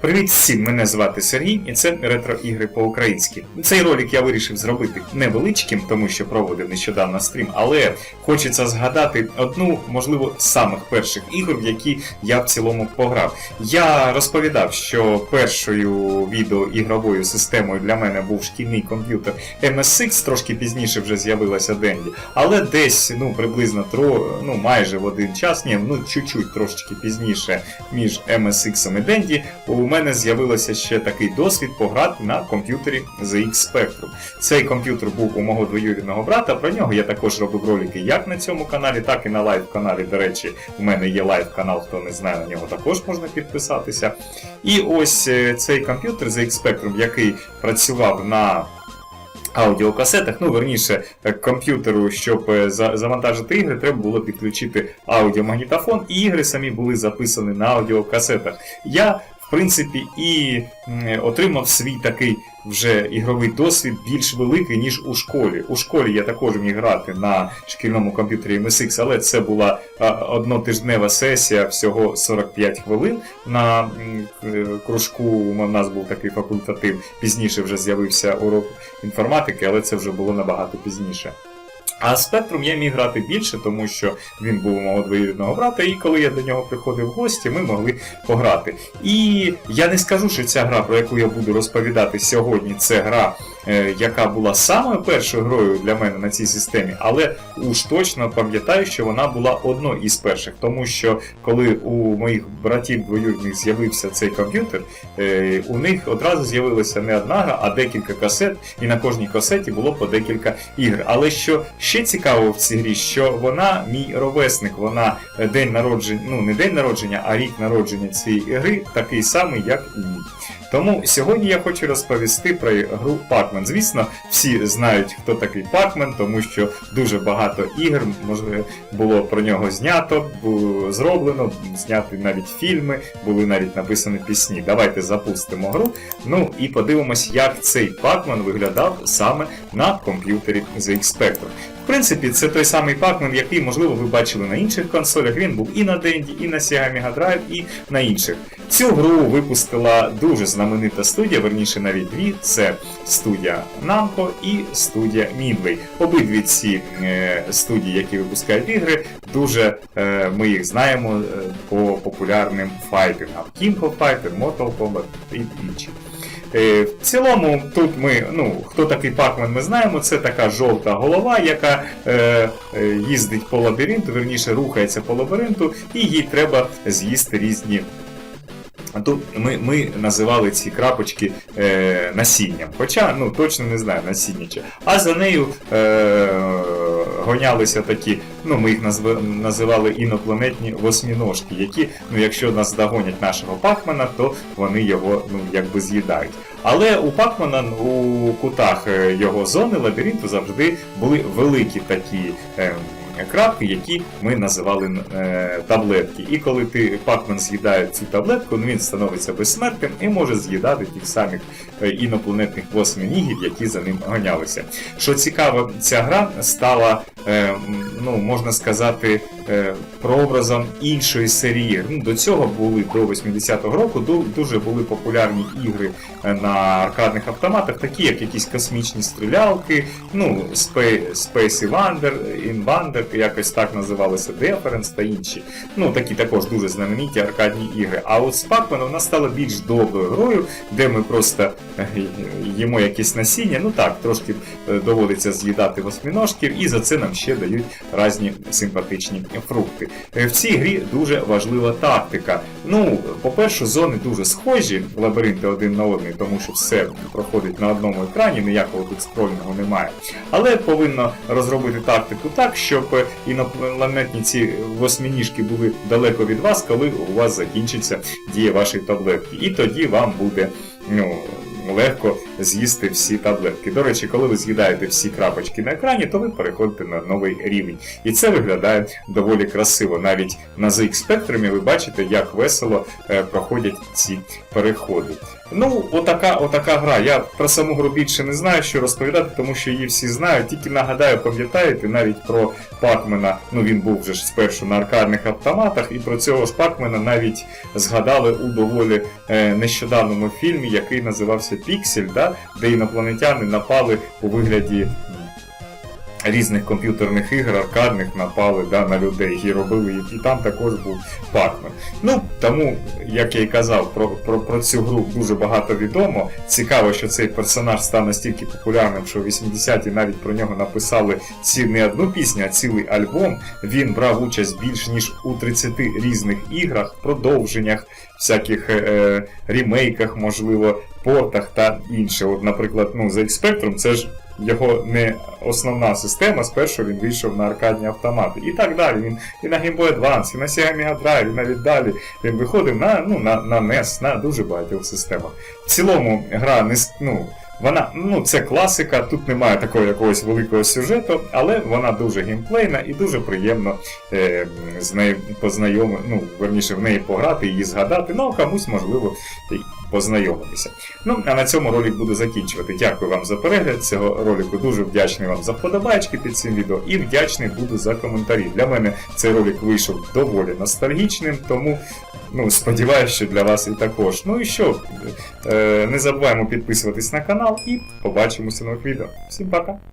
Привіт всім! Мене звати Сергій, і це ретро-ігри по-українськи. Цей ролик я вирішив зробити невеличким, тому що проводив нещодавно стрім, але хочеться згадати одну, можливо, самих перших ігор, в які я в цілому пограв. Я розповідав, що першою відеоігровою системою для мене був шкільний комп'ютер MSX, трошки пізніше вже з'явилася Денді, але десь ну приблизно тро, ну майже в один час, ні, ну чуть-чуть трошечки пізніше між MSX і Денді, мене з'явився ще такий досвід пограти на комп'ютері ZX Spectrum. Цей комп'ютер був у мого двоюрідного брата. Про нього я також робив ролики як на цьому каналі, так і на лайв-каналі. До речі, у мене є лайв-канал, хто не знає, на нього також можна підписатися. І ось е, цей комп'ютер ZX Spectrum, який працював на аудіокасетах, ну верніше е, комп'ютеру, щоб е, завантажити ігри, треба було підключити аудіомагнітофон, і ігри самі були записані на аудіокасетах. Я, в принципі, і отримав свій такий вже ігровий досвід більш великий, ніж у школі. У школі я також міг грати на шкільному комп'ютері MSX, але це була однотижнева сесія, всього 45 хвилин. На кружку у нас був такий факультатив. Пізніше вже з'явився урок інформатики, але це вже було набагато пізніше. А Спектрум я міг грати більше, тому що він був у мого двоюрідного брата, і коли я до нього приходив в гості, ми могли пограти. І я не скажу, що ця гра, про яку я буду розповідати сьогодні, це гра, е, яка була самою першою грою для мене на цій системі, але уж точно пам'ятаю, що вона була одною із перших, тому що коли у моїх братів двоюрідних з'явився цей комп'ютер, е, у них одразу з'явилася не одна гра, а декілька касет, і на кожній касеті було по декілька ігр. Але що ще цікаво в цій грі, що вона мій ровесник, вона день народження, ну не день народження, а рік народження цієї гри такий самий, як і мій. Тому сьогодні я хочу розповісти про гру Pac-Man. Звісно, всі знають, хто такий Pac-Man, тому що дуже багато ігр можливо, було про нього знято, було зроблено, зняті навіть фільми, були навіть написані пісні. Давайте запустимо гру. Ну і подивимось, як цей Pac-Man виглядав саме на комп'ютері ZX Spectrum. Принципі, це той самий Pac-Man, який, можливо, ви бачили на інших консолях. Він був і на Денді, і на Sega Mega Drive, і на інших. Цю гру випустила дуже знаменита студія, верніше навіть дві. Це студія Namco і студія Midway. Обидві ці е, студії, які випускають ігри, дуже е, ми їх знаємо е, по популярним файтингам. King of Fighter, Mortal Kombat і інші. Е, В цілому, тут ми, ну, хто такий Пакмен, ми знаємо, це така жовта голова, яка е, е, їздить по лабіринту, верніше рухається по лабіринту, і їй треба з'їсти різні. Тут ми, ми називали ці крапочки е, насінням. Хоча ну, точно не знаю насіння. А за нею е, гонялися такі, ну ми їх назви, називали інопланетні восьміножки, які, ну якщо нас догонять нашого Пакмана, то вони його ну, якби з'їдають. Але у Пакмана у кутах е, його зони лабіринту завжди були великі такі. Е, Крапки, які ми називали е, таблетки. І коли ти Пакмен з'їдає цю таблетку, ну, він становиться безсмертним і може з'їдати тих самих е, інопланетних восьминігів, які за ним ганялися. Що цікаво, ця гра стала, е, ну можна сказати, е, прообразом іншої серії. Ну, до цього були до 80-го року дуже були популярні ігри е, на аркадних автоматах, такі як якісь космічні стрілялки, ну, Space, Invader, Invader, якось так називалися Deference та інші. Ну, такі також дуже знамениті аркадні ігри. А от Pac-Man вона стала більш доброю грою, де ми просто е, їмо якісь насіння. Ну так, трошки е, доводиться з'їдати восьминожків, і за це нам ще дають різні симпатичні фрукти. Е, В цій грі дуже важлива тактика. Ну, по-перше, зони дуже схожі, лабіринти один на один, тому що все проходить на одному екрані, ніякого тут скрольного немає. Але повинно розробити тактику так, щоб е, інопланетні ці восьминіжки були далеко від вас, коли у вас закінчиться дія вашої таблетки. І тоді вам буде ну, легко з'їсти всі таблетки. До речі, коли ви з'їдаєте всі крапочки на екрані, то ви переходите на новий рівень. І це виглядає доволі красиво. Навіть на ZX Spectrum ви бачите, як весело е, проходять ці переходи. Ну, отака, отака гра. Я про саму гру більше не знаю, що розповідати, тому що її всі знають. Тільки нагадаю, пам'ятаєте навіть про Пакмена. Ну він був вже спершу на аркадних автоматах, і про цього ж Пакмена навіть згадали у доволі е, нещодавному фільмі, який називався Піксель, да? де інопланетяни напали у вигляді. Різних комп'ютерних ігор, аркадних напали да, на людей і робили. І там також був Пакмен. Ну тому, як я й казав, про, про, про цю гру дуже багато відомо. Цікаво, що цей персонаж став настільки популярним, що в 80-ті навіть про нього написали ці не одну пісню, а цілий альбом. Він брав участь більш ніж у 30 різних іграх, продовженнях, всяких е, е, рімейках, можливо, портах та інше. От, наприклад, ну, за Spectrum це ж. Його не основна система, спершу він вийшов на аркадні автомати. І так далі. Він і на Game Boy Advance, і на Sega Mega Drive, і навіть далі. Він виходив на, ну, на, на NES, на дуже багатьох системах. В цілому гра не ну, вона, ну, це класика, тут немає такого якогось великого сюжету, але вона дуже геймплейна і дуже приємно е, з нею познайоми, ну, верніше в неї пограти, її згадати, ну, а комусь, можливо, познайомитися. Ну, а на цьому ролик буду закінчувати. Дякую вам за перегляд цього ролику. Дуже вдячний вам за вподобайки під цим відео і вдячний буду за коментарі. Для мене цей ролик вийшов доволі ностальгічним, тому ну, сподіваюся, що для вас і також. Ну і що, е, не забуваємо підписуватись на канал і побачимося нових відео. Всім пока!